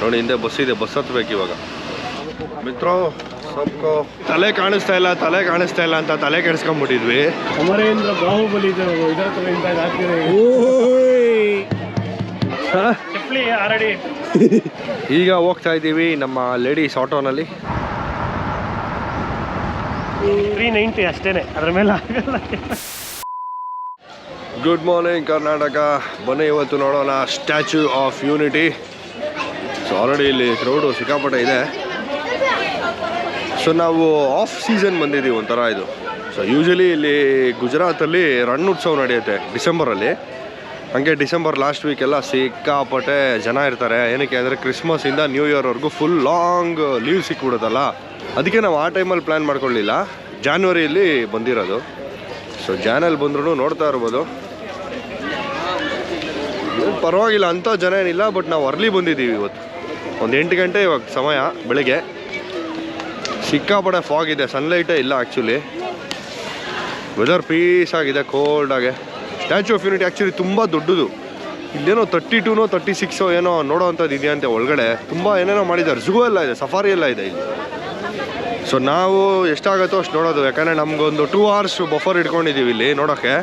ನೋಡಿ ಹಿಂದೆ ಬಸ್ ಇದೆ ಬಸ್ ಹತ್ಬೇಕು ಇವಾಗ. ಮಿತ್ರ ಸ್ವಲ್ಪ ತಲೆ ಕಾಣಿಸ್ತಾ ಇಲ್ಲ ತಲೆ ಕಾಣಿಸ್ತಾ ಇಲ್ಲ ಅಂತ ತಲೆ ಕೆಡಿಸ್ಕೊಂಡ್ಬಿಟ್ಟಿದ್ವಿ ಅಮರೇಂದ್ರ ಬಾಹುಬಲಿ ಈಗ ಹೋಗ್ತಾ ಇದ್ದೀವಿ ನಮ್ಮ ಲೇಡೀಸ್ ಆಟೋನಲ್ಲಿ. ತ್ರೀ ನೈಂಟಿ ಅಷ್ಟೇನೆ ಅದ್ರ ಮೇಲೆ ಆಗಲ್ಲ. ಗುಡ್ ಮಾರ್ನಿಂಗ್ ಕರ್ನಾಟಕ ಬನ್ನಿ ಇವತ್ತು ನೋಡೋಣ Statue of Unity so already ಇಲ್ಲಿ ಕ್ರೌಡು ಸಿಕ್ಕಾಪಟ್ಟೆ ಇದೆ. ಸೊ ನಾವು ಆಫ್ ಸೀಸನ್ ಬಂದಿದ್ದೀವಿ ಒಂಥರ ಇದು. ಸೊ ಯೂಶಲಿ ಇಲ್ಲಿ ಗುಜರಾತಲ್ಲಿ ಉತ್ಸವ ನಡೆಯುತ್ತೆ ಡಿಸೆಂಬರಲ್ಲಿ. ಹಾಗೆ ಡಿಸೆಂಬರ್ ಲಾಸ್ಟ್ ವೀಕೆಲ್ಲ ಸಿಕ್ಕಾಪಟ್ಟೆ ಜನ ಇರ್ತಾರೆ. ಏನಕ್ಕೆ ಅಂದರೆ ಕ್ರಿಸ್ಮಸಿಂದ ನ್ಯೂ ಇಯರ್ವರೆಗೂ ಫುಲ್ ಲಾಂಗ್ ಲೀವ್ ಸಿಕ್ಬಿಡುತ್ತಲ್ಲ. ಅದಕ್ಕೆ ನಾವು ಆ ಟೈಮಲ್ಲಿ ಪ್ಲ್ಯಾನ್ ಮಾಡ್ಕೊಳ್ಳಿಲ್ಲ. ಜಾನ್ವರಿಯಲ್ಲಿ ಬಂದಿರೋದು. ಸೊ ಜಾನಲ್ಲಿ ಬಂದ್ರೂ ನೋಡ್ತಾ ಇರ್ಬೋದು. ಪರವಾಗಿಲ್ಲ ಅಂಥ ಜನ ಏನಿಲ್ಲ ಬಟ್ ನಾವು ಅರ್ಲಿ ಬಂದಿದ್ದೀವಿ ಇವತ್ತು. ಒಂದು ಎಂಟು ಗಂಟೆ ಇವಾಗ ಸಮಯ, ಬೆಳಿಗ್ಗೆ. ಸಿಕ್ಕಾಪಡೆ ಫಾಗ್ ಇದೆ ಸನ್ಲೈಟೇ ಇಲ್ಲ ಆ್ಯಕ್ಚುಲಿ ವೆದರ್ ಪೀಸ್ ಆಗಿದೆ ಕೋಲ್ಡಾಗೆ ಸ್ಟ್ಯಾಚ್ಯೂ ಆಫ್ ಯೂನಿಟಿ ಆ್ಯಕ್ಚುಲಿ ತುಂಬ ದೊಡ್ಡದು. ಇಲ್ಲೇನೋ ತರ್ಟಿ ಟೂನೋ ತರ್ಟಿ ಸಿಕ್ಸೋ ಏನೋ ನೋಡೋ ಅಂಥದ್ದು ಇದೆಯಂತೆ ಒಳಗಡೆ ತುಂಬ ಏನೇನೋ ಮಾಡಿದ್ದಾರೆ. ಝೂ ಎಲ್ಲ ಇದೆ ಸಫಾರಿ ಎಲ್ಲ ಇದೆ ಇಲ್ಲಿ. ಸೊ ನಾವು ಎಷ್ಟಾಗುತ್ತೋ ಅಷ್ಟು ನೋಡೋದು. ಯಾಕಂದರೆ ನಮಗೊಂದು ಟೂ ಅವರ್ಸ್ ಬಫರ್ ಇಟ್ಕೊಂಡಿದ್ದೀವಿ ಇಲ್ಲಿ ನೋಡೋಕ್ಕೆ.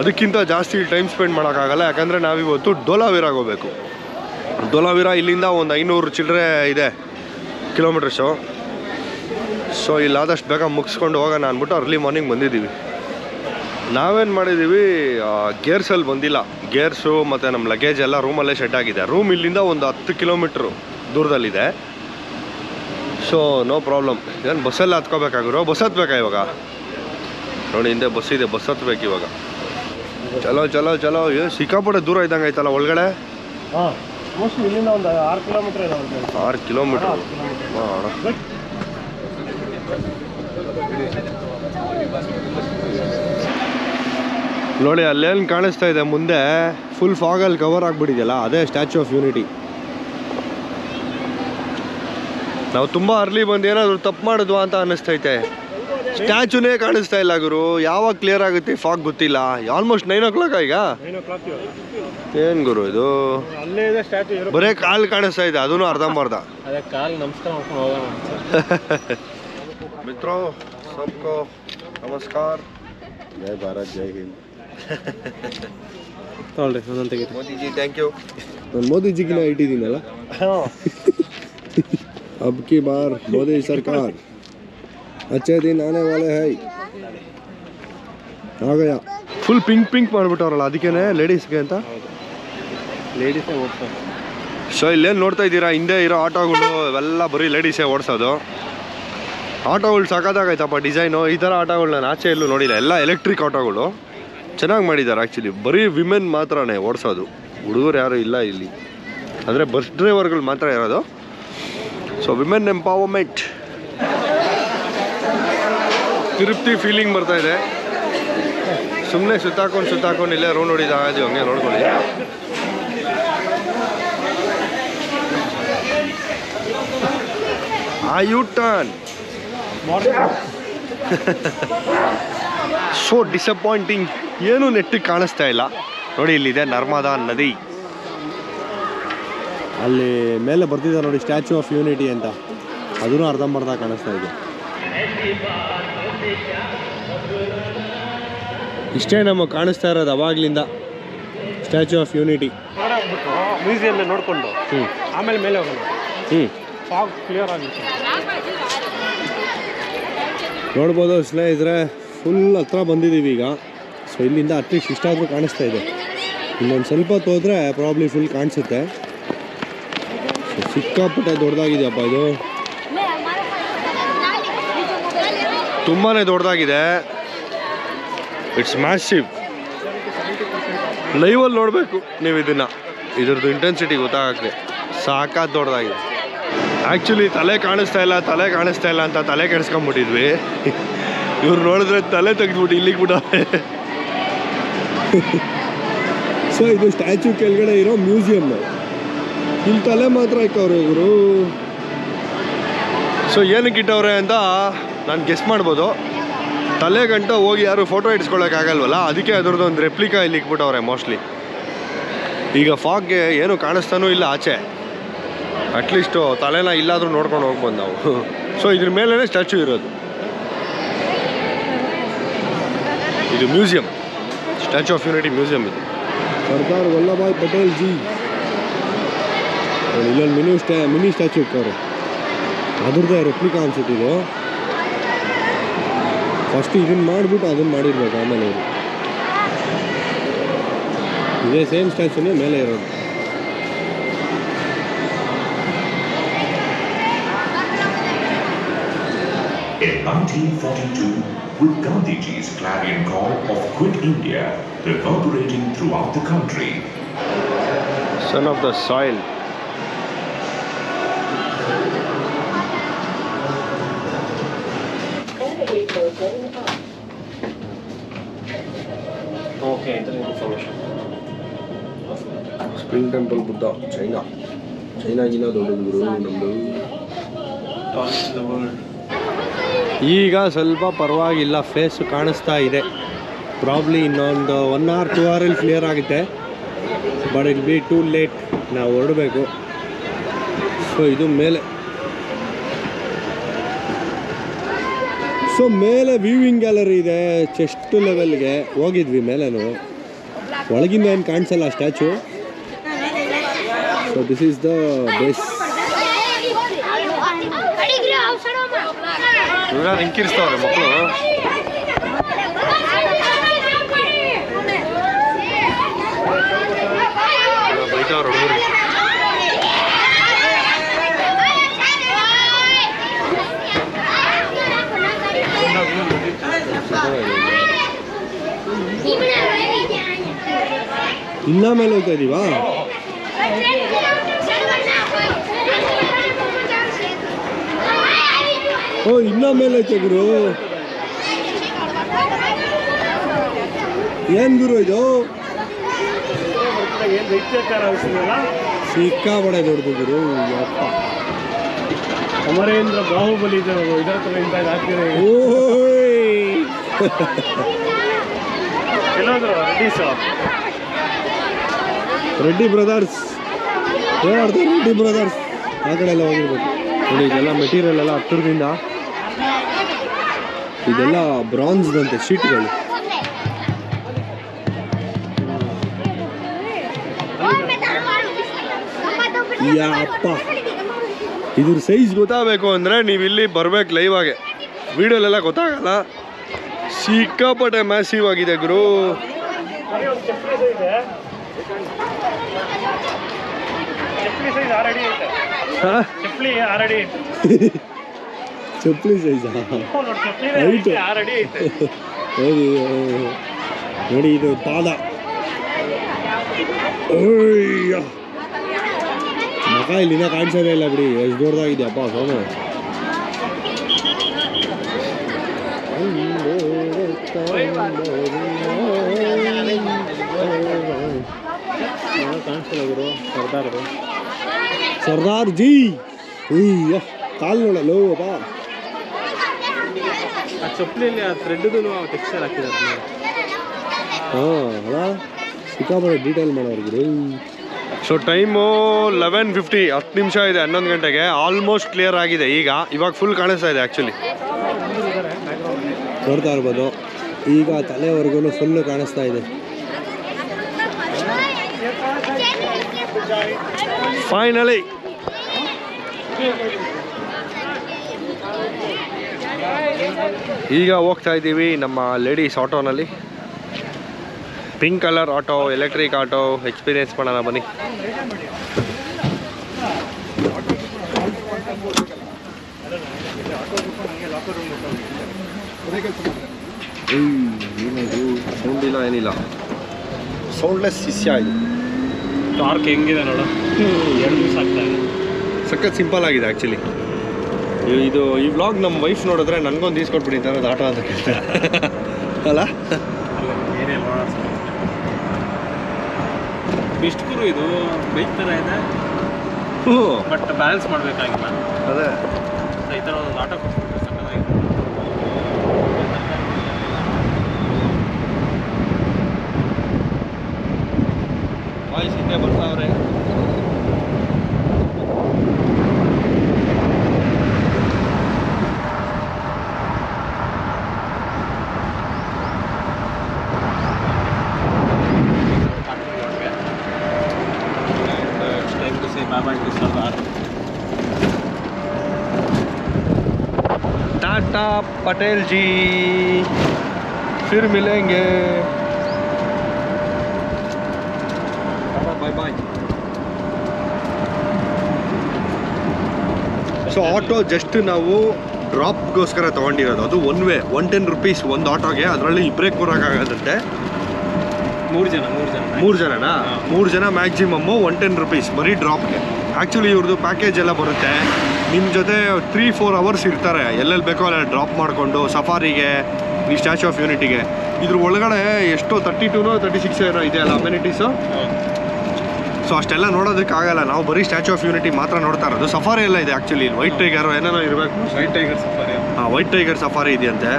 ಅದಕ್ಕಿಂತ ಜಾಸ್ತಿ ಟೈಮ್ ಸ್ಪೆಂಡ್ ಮಾಡೋಕ್ಕಾಗಲ್ಲ. ಯಾಕಂದರೆ ನಾವಿವತ್ತು ಡೋಲಾವೀರಾಗೆ ಹೋಗ್ಬೇಕು. ಡೋಲಾವೀರ ಇಲ್ಲಿಂದ ಒಂದು ಐನೂರು ಚಿಲ್ಲರೆ ಇದೆ ಕಿಲೋಮೀಟರ್ಸು ಸೊ ಇಲ್ಲಾದಷ್ಟು ಬೇಗ ಮುಗಿಸ್ಕೊಂಡು ಹೋಗೋಣ ಅಂದ್ಬಿಟ್ಟು ಅರ್ಲಿ ಮಾರ್ನಿಂಗ್ ಬಂದಿದ್ದೀವಿ. ನಾವೇನು ಮಾಡಿದ್ದೀವಿ ಗೇರ್ಸಲ್ಲಿ ಬಂದಿಲ್ಲ. ಗೇರ್ಸು ಮತ್ತು ನಮ್ಮ ಲಗೇಜ್ ಎಲ್ಲ ರೂಮಲ್ಲೇ ಸೆಟ್ ಆಗಿದೆ. ರೂಮ್ ಇಲ್ಲಿಂದ ಒಂದು ಹತ್ತು ಕಿಲೋಮೀಟ್ರು ದೂರದಲ್ಲಿದೆ. ಸೊ ನೋ ಪ್ರಾಬ್ಲಮ್ ಏನು ಬಸ್ಸಲ್ಲಿ ಹತ್ಕೋಬೇಕಾಗಿರೋ? ಬಸ್ ಹತ್ಬೇಕಾ ಇವಾಗ? ನೋಡಿ, ಹಿಂದೆ ಬಸ್ ಇದೆ ಬಸ್ ಹತ್ಬೇಕು ಇವಾಗ. ಚಲೋ ಚಲೋ ಚಲೋ. ಸಿಕ್ಕಾಪಟ್ಟೆ ದೂರ ಇದ್ದಂಗೆ ಆಯ್ತಲ್ಲ ಒಳಗಡೆ? ಹಾಂ. ಮೋಸ್ಟ್ಲಿ ಇಲ್ಲಿಂದ ಒಂದು ಆರು ಕಿಲೋಮೀಟರ್ ಆರು ಕಿಲೋಮೀಟ್ರ್. ನೋಡಿ ಅಲ್ಲೇನು ಕಾಣಿಸ್ತಾ ಇದೆ ಮುಂದೆ ಫುಲ್ ಫಾಗಲ್ಲಿ ಕವರ್ ಆಗಿಬಿಟ್ಟಿದೆಯಲ್ಲ ಅದೇ ಸ್ಟ್ಯಾಚ್ಯೂ ಆಫ್ ಯೂನಿಟಿ ನಾವು ತುಂಬ ಅರ್ಲಿ ಬಂದು ಏನಾದರೂ ತಪ್ಪು ಮಾಡಿದ್ವಾ ಅಂತ ಅನ್ನಿಸ್ತೈತೆ. ಸ್ಟ್ಯಾಚುನೇ ಕಾಣಿಸ್ತಾ ಇಲ್ಲ ಗುರು. ಯಾವಾಗ ಕ್ಲಿಯರ್ ಆಗುತ್ತೆ ಫಾಗ್ ಗೊತ್ತಿಲ್ಲ. ಆಲ್ಮೋಸ್ಟ್ ನೈನ್ ಓ ಕ್ಲಾಕ್ ಈಗ? ಏನು ಗುರು ಇದು? ಬರೇ ಕಾಲು ಕಾಣಿಸ್ತಾ ಇದೆ ಅದೂ ಅರ್ಧಂಬರ್ಧ ಮಿತ್ರೋ ಸಬ್ಕೋ ನಮಸ್ಕಾರ. ಜೈ ಭಾರತ್ ಜೈ ಹಿಂದ್. ಮೋದಿಜಿ ಥ್ಯಾಂಕ್ ಯು ನಾನು ಮೋದಿಜಿಗಿನ ಇಟ್ಟಿದ್ದೀನಲ್ಲ? ಅಬ್ಕಿ ಬಾರ್ ಮೋದಿ ಸರ್ಕಾರ್. ಅಚ್ಚೇ ದಿನ ನಾನೇ ವಾಲೆ ಹೈ. ಆಗಯ್ಯ ಫುಲ್ ಪಿಂಕ್ ಪಿಂಕ್ ಮಾಡಿಬಿಟ್ಟವ್ರಲ್ಲ ಅದಕ್ಕೇನೆ ಲೇಡೀಸ್ಗೆ ಅಂತ? ಲೇಡೀಸೇ ಓಡಿಸೋದು. ಸೊ ಇಲ್ಲೇನು ನೋಡ್ತಾ ಇದ್ದೀರಾ? ಹಿಂದೆ ಇರೋ ಆಟೋಗಳು ಅವೆಲ್ಲ ಬರೀ ಲೇಡೀಸೇ ಓಡಿಸೋದು. ಆಟೋಗಳು ಸಾಕಾದಾಗೈತಪ್ಪ ಡಿಸೈನು ಈ ಥರ ಆಟೋಗಳು ನಾನು ಆಚೆ ಎಲ್ಲೂ ನೋಡಿಲ್ಲ. ಎಲ್ಲ ಎಲೆಕ್ಟ್ರಿಕ್ ಆಟೋಗಳು. ಚೆನ್ನಾಗಿ ಮಾಡಿದ್ದಾರೆ ಆ್ಯಕ್ಚುಲಿ ಬರೀ ವಿಮೆನ್ ಮಾತ್ರನೇ ಓಡಿಸೋದು. ಹುಡುಗರು ಯಾರೂ ಇಲ್ಲ ಇಲ್ಲಿ. ಅಂದರೆ ಬಸ್ ಡ್ರೈವರ್ಗಳು ಮಾತ್ರ ಇರೋದು. ಸೊ ವಿಮೆನ್ ಎಂಪವರ್ಮೆಂಟ್ ತಿರುಪ್ತಿ ಫೀಲಿಂಗ್ ಬರ್ತಾ ಇದೆ. ಸುಮ್ಮನೆ ಸುತ್ತಾಕೊಂಡು ಸುತ್ತಾಕೊಂಡು ಇಲ್ಲೇ ರೋಡ್ ಹೊಡಿದ ಹಾಗೆ ಹಂಗೆ ನೋಡ್ಕೊಳ್ಳಿ. ಆ ಯು ಟರ್ನ್ ಸೋ ಡಿಸಪಾಯಿಂಟಿಂಗ್ ಏನು ನೆಟ್ಟಿಗೆ ಕಾಣಿಸ್ತಾ ಇಲ್ಲ. ನೋಡಿ, ಇಲ್ಲಿದೆ ನರ್ಮದಾ ನದಿ. ಅಲ್ಲಿ ಮೇಲೆ ಬರ್ತಿದೆ ನೋಡಿ ಸ್ಟ್ಯಾಚ್ಯೂ ಆಫ್ ಯೂನಿಟಿ ಅಂತ. ಅದೂ ಅರ್ಧಂಬರ್ಧ ಕಾಣಿಸ್ತಾ ಇದೆ. ಇಷ್ಟೇ ನಮಗೆ ಕಾಣಿಸ್ತಾ ಇರೋದು ಅವಾಗ್ಲಿಂದ Statue of Unity museum museum ನೋಡಿಕೊಂಡು ಹ್ಞೂ ಆಮೇಲೆ ಮೇಲೆ ಹೋಗೋಣ. ಹ್ಞೂ ಫಾಗ್ ಕ್ಲಿಯರ್ ಆಗುತ್ತೆ ನೋಡ್ಬೋದು ಸ್ನೇಹಿತರೆ ಫುಲ್ ಹತ್ರ ಬಂದಿದ್ದೀವಿ ಈಗ. ಸೊ ಇಲ್ಲಿಂದ ಅಟ್ಲೀಸ್ಟ್ ಇಷ್ಟಾದರೂ ಕಾಣಿಸ್ತಾ ಇದೆ. ಇನ್ನೊಂದು ಸ್ವಲ್ಪ ಹೊತ್ತು ಹೋದರೆ ಪ್ರಾಬ್ಲಿ ಫುಲ್ ಕಾಣಿಸುತ್ತೆ. ಸಿಕ್ಕಾಪಟ್ಟೆ ದೊಡ್ಡದಾಗಿದೆಯಪ್ಪ ಇದು. ತುಂಬಾ ದೊಡ್ಡದಾಗಿದೆ. ಇಟ್ಸ್ ಮ್ಯಾಸಿವ್ ಲೈವಲ್ಲಿ ನೋಡಬೇಕು ನೀವು ಇದನ್ನು. ಇದ್ರದ್ದು ಇಂಟೆನ್ಸಿಟಿ ಗೊತ್ತಾಗಕ್ಕೆ. ಸಾಕಾದ ದೊಡ್ಡದಾಗಿದೆ. ಆ್ಯಕ್ಚುಲಿ ತಲೆ ಕಾಣಿಸ್ತಾ ಇಲ್ಲ ತಲೆ ಕಾಣಿಸ್ತಾ ಇಲ್ಲ ಅಂತ ತಲೆ ಕೆಡಿಸ್ಕೊಂಬಿಟ್ಟಿದ್ವಿ ಇವ್ರು ನೋಡಿದ್ರೆ ತಲೆ ತೆಗೆದ್ಬಿಟ್ಟು ಇಲ್ಲಿಗೆ ಬಿಡ ಸೊ ಇದು ಸ್ಟ್ಯಾಚ್ಯೂ ಕೆಳಗಡೆ ಇರೋ ಮ್ಯೂಸಿಯಮ್ ಇಲ್ಲಿ ತಲೆ ಮಾತ್ರ ಇಕ್ಕವ್ರೆ ಇವರು. ಸೊ ಏನಕ್ಕೆ ಇಟ್ಟವ್ರೆ ಅಂತ ನಾನು ಗೆಸ್ ಮಾಡ್ಬೋದು. ತಲೆ ಗಂಟ ಹೋಗಿ ಯಾರು ಫೋಟೋ ಇಡ್ಸ್ಕೊಳಕ್ಕಾಗಲ್ವಲ್ಲ ಅದಕ್ಕೆ ಅದ್ರದ್ದು ಒಂದು ರೆಪ್ಲಿಕಾ ಇಲ್ಲಿ ಇಕ್ಬಿಟ್ಟವ್ರೆ ಮೋಸ್ಟ್ಲಿ ಈಗ ಫಾಗ್ಗೆ ಏನು ಕಾಣಿಸ್ತಾನೂ ಇಲ್ಲ ಆಚೆ. ಅಟ್ಲೀಸ್ಟು ತಲೆನ ಇಲ್ಲಾದರೂ ನೋಡ್ಕೊಂಡು ಹೋಗ್ಬೋದು ನಾವು. ಸೊ ಇದ್ರ ಮೇಲೇ ಸ್ಟ್ಯಾಚು ಇರೋದು. ಇದು museum Statue of Unity museum ಇದು. ಸರ್ದಾರ್ ವಲ್ಲಭಾಯ್ ಪಟೇಲ್ ಜಿ. ಇಲ್ಲೊಂದು ಮಿನಿ ಸ್ಟ್ಯಾ ಮಿನಿ ಸ್ಟ್ಯಾಚು ಇಟ್ಟವ್ರೆ. ಅದ್ರದ್ದೇ ರೆಪ್ಲಿಕಾ ಅನ್ಸುತ್ತೆ ಇದು. ಫಸ್ಟ್ ಇದನ್ನ ಮಾಡಿಬಿಟ್ಟು ಅದನ್ನ ಮಾಡಿರ್ಬೇಕು ಆಮೇಲೆ ಇವರು ಇದೇ ಸೇಮ್ ಸ್ಟ್ಯಾಚುನೇ ಮೇಲೆ ಇರೋದು In 1942, with Gandhiji's clarion call of Quit India reverberating throughout the country, son of the soil Spring Temple Buddha China ಚೈನಾಗಿನ ದೊಡ್ಡದು ಗುರು ನಮ್ಮದು ಈಗ ಸ್ವಲ್ಪ ಪರವಾಗಿಲ್ಲ ಫೇಸ್ ಕಾಣಿಸ್ತಾ ಇದೆ. ಪ್ರಾಬ್ಲಿ ಇನ್ನೊಂದು ಒನ್ ಅವರ್ ಟೂ ಅವರಲ್ಲಿ ಕ್ಲಿಯರ್ ಆಗುತ್ತೆ. But it be too late ನಾವು ಹೊರಡಬೇಕು. ಸೊ ಇದು ಮೇಲೆ. ಸೊ ಮೇಲೆ ವ್ಯೂವಿಂಗ್ ಗ್ಯಾಲರಿ ಇದೆ ಚೆಸ್ಟ್ ಲೆವೆಲ್ಗೆ ಹೋಗಿದ್ವಿ ಮೇಲೇನು. ಒಳಗಿಂದ ಏನು ಕಾಣಿಸಲ್ಲ statue. So this is the base ಹಿಂಕಿರಿಸ್ತಾವ್ರೆ ಹಿಂಕಿರಿಸ್ತವ್ರೆ ಮಕ್ಕಳು ಬೈತಾವ್ರ ಹುಡುಗರು. ಇನ್ನ ಮೇಲೆ ಹೋಗ್ತಾ ಇದೀವಾ? ಓ ಇನ್ನ ಮೇಲೆ ಐತೆ ಗುರು. ಏನ್ ಗುರು ಇದು? ಸಿಕ್ಕಾಬಡೆ ದೊಡ್ಡದು ಗುರು. ಯಪ್ಪ. ಅಮರೇಂದ್ರ ಬಾಹುಬಲಿ ಇದೆ ಇದರ ಥರ ಹಾಕ್ತೀರಿ ಓಯ್. ಎಲ್ಲೋದ್ರು ರೆಡೀಸು ರೆಡ್ಡಿ ಬ್ರದರ್ಸ್ ಓಡಾಡ್ತಾರೆ ರೆಡ್ಡಿ ಬ್ರದರ್ಸ್ ಆ ಕಡೆ ಎಲ್ಲ ಹೋಗಿರ್ಬೇಕು. ನೋಡಿ, ಇದೆಲ್ಲ ಮೆಟೀರಿಯಲ್ ಎಲ್ಲ ಹತ್ತಿರದಿಂದ ಇದೆಲ್ಲ ಬ್ರಾನ್ಸ್ದಂತೆ ಶೀಟ್ಗಳು. ಅಪ್ಪ ಇದ್ರ ಸೈಜ್ ಗೊತ್ತಾಗಬೇಕು ಅಂದರೆ ನೀವು ಇಲ್ಲಿ ಬರ್ಬೇಕು ಲೈವ್ ಆಗಿ. ವಿಡಿಯೋಲೆಲ್ಲ ಗೊತ್ತಾಗಲ್ಲ. ಸಿಕ್ಕಾಪಟ್ಟೆ ಮ್ಯಾಸಿವ್ ಆಗಿದೆ ಗುರು ಬರೀ ಒಂದು ಚಪ್ಪಲಿ ಸೈಜ್ ಇದೆ ಚಪ್ಪಲಿ ಸೈಜ್ ಆರು ಅಡಿ ಐತೆ ಹಾ? ಚಪ್ಪಲಿ ಆರು ಅಡಿ ಐತೆ ಚಪ್ಪಲಿ ಸೈಜಾ ಹ್ಞೂ ನೋಡಿ ಇದು ಪಾದ. ಮಕ ಇಲ್ಲಿ ಕಾಣಿಸೋದೇ ಇಲ್ಲ ಬಿಡಿ ಎಷ್ಟು ದೊಡ್ಡದಾಗಿದೆ ಅಪ್ಪ ಸೋಮು ಕಾಣಿಸ್ತಿಲ್ಲ ಗುರು ಸರ್ದಾರ್ದು ಸರ್ದಾರ್ ಜಿ. ಅಯ್ಯೋ ಕಾಲು ನೋಡಲ್ಲ ಅಪ್ಪ ಆ ಚಪ್ಪಲಿಯಲ್ಲಿ ಆ ಥ್ರೆಡ್ದು ಟೆಕ್ಸ್ಚರ್ ಹಾಕಿದ್ದಾರೆ ಹಾಂ ಅಲ್ಲ ಸಿಕ್ಕಾಪಟ್ಟೆ ಡೀಟೇಲ್ ಮಾಡೋರ್ಗಿರು ಸೊ ಟೈಮು ಲೆವೆನ್ ಫಿಫ್ಟಿ ಹತ್ತು ನಿಮಿಷ ಇದೆ ಹನ್ನೊಂದು ಗಂಟೆಗೆ ಆಲ್ಮೋಸ್ಟ್ ಕ್ಲಿಯರ್ ಆಗಿದೆ. ಈಗ ಇವಾಗ ಫುಲ್ ಕಾಣಿಸ್ತಾ ಇದೆ ಆ್ಯಕ್ಚುಲಿ ನೋಡ್ತಾ ಇರ್ಬೋದು. ಈಗ ತಲೆವರೆಗೂ ಫುಲ್ಲು ಕಾಣಿಸ್ತಾ ಇದೆ. ಫೈನಲಿ ಈಗ ಹೋಗ್ತಾ ಇದ್ದೀವಿ ನಮ್ಮ ladies ಆಟೋನಲ್ಲಿ pink colour auto electric auto experience ಮಾಡೋಣ ಬನ್ನಿ. ಇಲ್ಲ, ಏನಿಲ್ಲ. ಸೌಂಡ್ಲೆಸ್ ಶಿಷ್ಯ ಇದು ಟಾರ್ಕ್ ಹೆಂಗಿದೆ ನೋಡು. ಎರಡು ದಿವಸ ಆಗ್ತಾ ಇದೆ. ಸಖತ್ ಸಿಂಪಲ್ ಆಗಿದೆ ಆ್ಯಕ್ಚುಲಿ ಇದು ಈ ವ್ಲಾಗ್ ನಮ್ಮ ವೈಫ್ ನೋಡಿದ್ರೆ ನನಗೊಂದು ಈಸ್ಕೊಟ್ಬಿಡಿ ಅನ್ನೋದು ಆಟೋ ಅಂತ ಕೇಳ್ತಾರೆ ಅಲ್ಲ? ಏನೇ ಬೆಸ್ಟ್ ಗುರು ಇದು ಬೈಕ್ ಥರ ಇದೆ. ಹ್ಞೂ. ಬಟ್ ಬ್ಯಾಲೆನ್ಸ್ ಮಾಡಬೇಕಾಗಿಲ್ಲ. ಅದೇ. ಈ ಥರ ಒಂದು ಆಟೋ पटेल जी फिर मिलेंगे bye bye so auto just ನಾವು ಡ್ರಾಪ್ಗೋಸ್ಕರ ತೊಗೊಂಡಿರೋದು ಅದು one way one ten rupees ಒಂದು ಆಟೋಗೆ ಅದರಲ್ಲಿ ಇಬ್ಬರೇ ಕೂರೋಕ್ಕಾಗದಂತೆ ಮೂರು ಜನ ಮೂರು ಜನ ಮೂರು ಜನನಾ ಮೂರು ಜನ ಮ್ಯಾಕ್ಸಿಮಮ್ಮು ಒನ್ ಟೆನ್ ರುಪೀಸ್ ಬರೀ ಡ್ರಾಪ್ಗೆ ಆ್ಯಕ್ಚುಲಿ ಇವ್ರದ್ದು ಪ್ಯಾಕೇಜ್ ಎಲ್ಲ ಬರುತ್ತೆ ನಿಮ್ಮ ಜೊತೆ ತ್ರೀ ಫೋರ್ ಅವರ್ಸ್ ಇರ್ತಾರೆ. ಎಲ್ಲೆಲ್ಲಿ ಬೇಕೋ ಅಲ್ಲೆಲ್ಲ ಡ್ರಾಪ್ ಮಾಡಿಕೊಂಡು ಸಫಾರಿಗೆ ಈ ಸ್ಟ್ಯಾಚು ಆಫ್ ಯೂನಿಟಿಗೆ ಇದ್ರ ಒಳಗಡೆ ಎಷ್ಟೋ ತರ್ಟಿ ಟೂನೋ ತರ್ಟಿ ಸಿಕ್ಸ್ ಏನೋ ಇದೆ ಅಲ್ಲ ಅಮ್ಯುನಿಟೀಸು ಸೊ ಅಷ್ಟೆಲ್ಲ ನೋಡೋದಕ್ಕಾಗಲ್ಲ. ನಾವು ಬರೀ ಸ್ಟ್ಯಾಚು ಆಫ್ ಯೂನಿಟಿ ಮಾತ್ರ ನೋಡ್ತಾ ಇರೋದು. ಸಫಾರಿ ಎಲ್ಲ ಇದೆ ಆ್ಯಕ್ಚುಲಿ ವೈಟ್ ಟೈಗರ್ ಏನೇನೋ ಇರಬೇಕು. ವೈಟ್ ಟೈಗರ್ ಸಫಾರಿ ಹಾಂ ವೈಟ್ ಟೈಗರ್ ಸಫಾರಿ ಇದೆಯಂತೆ.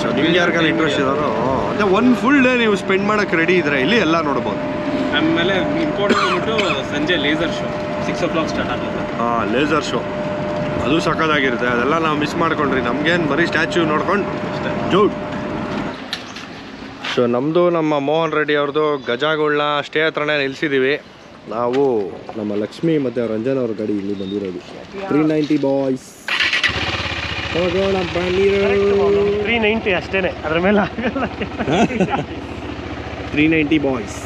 ಸೊ ನಿಮ್ಗೆ ಯಾರಿಗೆಲ್ಲ ಇಂಟ್ರೆಸ್ಟ್ ಇರೋದು? ಅದೇ ಒನ್ ಫುಲ್ ಡೇ ನೀವು ಸ್ಪೆಂಡ್ ಮಾಡೋಕ್ಕೆ ರೆಡಿ ಇದ್ರೆ ಇಲ್ಲಿ ಎಲ್ಲ ನೋಡ್ಬೋದು. ಆಮೇಲೆ ಇಂಪಾರ್ಟೆಂಟ್ ಬಂದ್ಬಿಟ್ಟು ಸಂಜೆ laser show six o'clock start ಆಗುತ್ತೆ ಹಾಂ ಲೇಸರ್ ಶೋ ಅದು ಸಕ್ಕದಾಗಿರುತ್ತೆ ಅದೆಲ್ಲ ನಾವು ಮಿಸ್ ಮಾಡ್ಕೊಂಡ್ರಿ. ನಮ್ಗೇನು ಬರೀ ಸ್ಟ್ಯಾಚ್ಯೂ ನೋಡ್ಕೊಂಡು ಅಷ್ಟೇ. ಜೂಟ್ ಸೊ ನಮ್ಮದು ನಮ್ಮ ಮೋಹನ್ ರೆಡ್ಡಿ ಅವ್ರದ್ದು ಗಜಾಗಳ್ನ ಸ್ಟೇ ಹತ್ರನೇ ನಿಲ್ಲಿಸಿದ್ದೀವಿ ನಾವು ನಮ್ಮ ಲಕ್ಷ್ಮಿ ಮತ್ತು ರಂಜನ್ ಅವ್ರ ಗಾಡಿ ಇಲ್ಲಿ ಬಂದಿರೋದು. Three ninety boys three ninety ಅಷ್ಟೇನೆ. ಅದ್ರ ಮೇಲೆ ತ್ರೀ ನೈಂಟಿ ಬಾಯ್ಸ್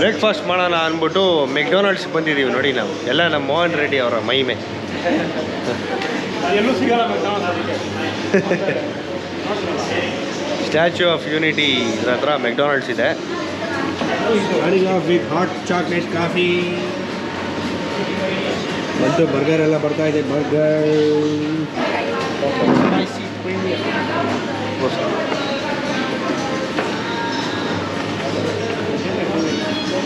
ಬ್ರೇಕ್ಫಾಸ್ಟ್ ಮಾಡೋಣ ಅಂದ್ಬಿಟ್ಟು ಮೆಕ್ಡೊನಾಲ್ಡ್ಸ್ ಬಂದಿದ್ದೀವಿ ನೋಡಿ ನಾವು. ಎಲ್ಲ ನಮ್ಮ ಮೋಹನ್ ರೆಡ್ಡಿ ಅವರ ಮೈಮೆ ಎಲ್ಲೂ ಸಿಗಲ್ಲ McDonald's ಅದಕ್ಕೆ. ಸ್ಟ್ಯಾಚ್ಯೂ ಆಫ್ ಯೂನಿಟಿ ಇದ್ರ ಹತ್ರ ಮೆಕ್ಡೊನಾಲ್ಡ್ಸ್ ಇದೆ. ವಿತ್ ಹಾಟ್ ಚಾಕ್ಲೇಟ್ ಕಾಫಿ ಮತ್ತು ಬರ್ಗರ್ ಎಲ್ಲ ಬರ್ತಾ ಇದೆ ಬರ್ಗರ್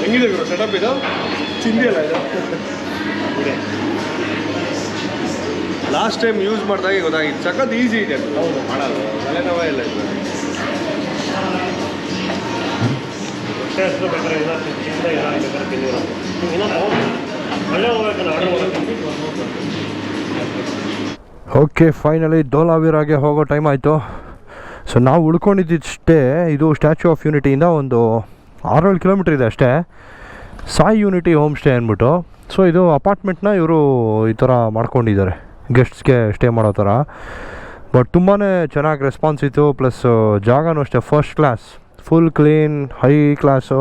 ಹೆಂಗಿದೆ ಗುರು? ಸೆಟಪ್ ಇದು? ಚಿಂದಿ ಅಲ್ಲ ಇದು? ಲಾಸ್ಟ್ ಟೈಮ್ ಯೂಸ್ ಮಾಡಿದಾಗೆ ಗೊತ್ತಾಗಿತ್ತು. ಸಖತ್ ಈಸಿ ಇದೆ. ಹೌದು. ಮಾಡೋದು ತಲೆನೋವೇ ಇಲ್ಲ ಇದು. ಓಕೆ ಫೈನಲಿ ಧೋಲಾವೀರಾಗೆ ಹೋಗೋ ಟೈಮ್ ಆಯಿತು. ಸೊ ನಾವು ಉಳ್ಕೊಂಡಿದ್ದಷ್ಟೇ ಇದು ಸ್ಟ್ಯಾಚ್ಯೂ ಆಫ್ ಯೂನಿಟಿಯಿಂದ ಒಂದು ಆರೇಳು ಕಿಲೋಮೀಟ್ರ್ ಇದೆ ಅಷ್ಟೇ. ಸಾಯಿ ಯೂನಿಟಿ ಹೋಮ್ ಸ್ಟೇ ಅಂದ್ಬಿಟ್ಟು. ಸೊ ಇದು ಅಪಾರ್ಟ್ಮೆಂಟ್ನ ಇವರು ಈ ಥರ ಮಾಡ್ಕೊಂಡಿದ್ದಾರೆ. ಗೆಸ್ಟ್ಸ್ಗೆ ಸ್ಟೇ ಮಾಡೋ ಥರ ಬಟ್ ತುಂಬಾ ಚೆನ್ನಾಗಿ ರೆಸ್ಪಾನ್ಸ್ ಇತ್ತು. ಪ್ಲಸ್ ಜಾಗನೂ ಅಷ್ಟೇ first class full clean high class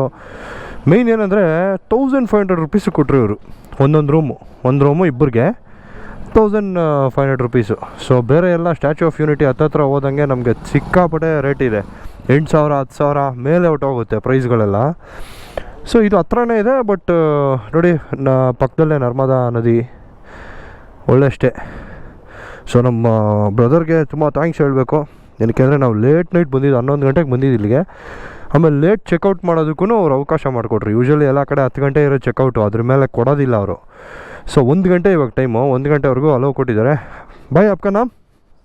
main ಏನಂದರೆ ತೌಸಂಡ್ ಫೈವ್ ಹಂಡ್ರೆಡ್ ರುಪೀಸು ಕೊಟ್ಟರು ಇವರು. ಒಂದೊಂದು ರೂಮು ಒಂದು ರೂಮು ಇಬ್ಬರಿಗೆ thousand five hundred rupees so ಬೇರೆ ಎಲ್ಲ ಸ್ಟ್ಯಾಚ್ಯೂ ಆಫ್ ಯೂನಿಟಿ ಹತ್ತತ್ರ ಹೋದಂಗೆ ನಮಗೆ ಸಿಕ್ಕಾಪಟ್ಟೆ ರೇಟ್ ಇದೆ. ಎಂಟು ಸಾವಿರ ಹತ್ತು ಸಾವಿರ ಮೇಲೆ ಹೋಗುತ್ತೆ ಪ್ರೈಸ್ಗಳೆಲ್ಲ ಸೊ ಇದು ಹತ್ರನೇ ಇದೆ ಬಟ್ ನೋಡಿ ನ ಪಕ್ಕದಲ್ಲೇ ನರ್ಮದಾ ನದಿ ಒಳ್ಳೆಷ್ಟೇ ಸೊ ನಮ್ಮ ಬ್ರದರ್ಗೆ ತುಂಬ ಥ್ಯಾಂಕ್ಸ್ ಹೇಳಬೇಕು. ಏನಕ್ಕೆ ನಾವು ಲೇಟ್ ನೈಟ್ ಬಂದಿದ್ದು ಹನ್ನೊಂದು ಗಂಟೆಗೆ ಬಂದಿದ್ದು ಇಲ್ಲಿಗೆ. ಆಮೇಲೆ ಲೇಟ್ ಚೆಕ್ಔಟ್ ಮಾಡೋದಕ್ಕೂ ಅವ್ರು ಅವಕಾಶ ಮಾಡಿಕೊಟ್ರು. ಯೂಶ್ವಲಿ ಎಲ್ಲ ಕಡೆ ಹತ್ತು ಗಂಟೆ ಇರೋ ಚೆಕ್ಔಟು ಅದ್ರ ಮೇಲೆ ಕೊಡೋದಿಲ್ಲ ಅವರು. ಸೊ ಒಂದು ಗಂಟೆ ಇವಾಗ ಟೈಮು ಒಂದು ಗಂಟೆವರೆಗೂ ಅಲೋ ಕೊಟ್ಟಿದ್ದಾರೆ. ಬಾಯ್ ಅಪ್ಕ ನಾಮ್?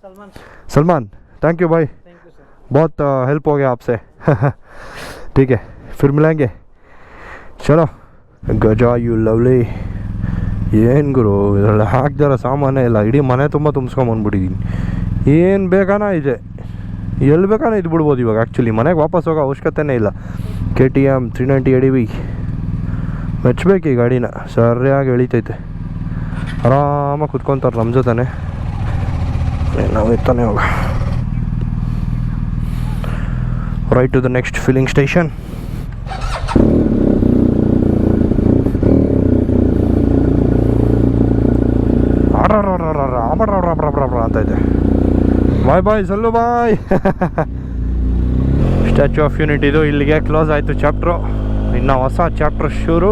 ಸಲ್ಮಾನ್. ಸಲ್ಮಾನ್. ಥ್ಯಾಂಕ್ ಯು ಬಾಯ್ बहुत हेल्प हो गया आपसे ठीक है फिर मिलेंगे चलो ಗಜಾ ಯು ಲವ್ಲಿ ಏನು ಗುರು ಇದರಲ್ಲಿ ಹಾಕ್ದಾರ ಸಾಮಾನೇ ಇಲ್ಲ ಇಡೀ ಮನೆ ತುಂಬ ತುಂಬಿಸ್ಕೊಂಬಂದ್ಬಿಟ್ಟಿದ್ದೀನಿ ಏನು ಬೇಕಾನ ಇದೆ ಎಲ್ಲಿ ಬೇಕಾನ ಇದು ಬಿಡ್ಬೋದು ಇವಾಗ ಆ್ಯಕ್ಚುಲಿ ಮನೆಗೆ ವಾಪಸ್ ಹೋಗೋ ಅವಶ್ಯಕತೆನೇ ಇಲ್ಲ K T M three ninety AD V ಮೆಚ್ಚಬೇಕು ಈ ಗಾಡಿನ ಸರಿಯಾಗಿ ಎಳಿತೈತೆ ಆರಾಮಾಗಿ ಕುತ್ಕೊತಾರೆ ನಮ್ಮ ಜೊತೆನೆ ನಾವು ಇರ್ತಾನೆ ಹೋಗ right to the next filling station ಅಂತ ಇದೆ ಬಾಯ್ ಬಾಯ್ ಸಲ್ಲು ಬಾಯ್ ಸ್ಟ್ಯಾಚ್ಯೂ ಆಫ್ ಯೂನಿಟಿದು ಇಲ್ಲಿಗೆ ಕ್ಲೋಸ್ ಆಯಿತು ಚಾಪ್ಟ್ರು ಇನ್ನು ಹೊಸ ಚಾಪ್ಟ್ರ್ ಶುರು.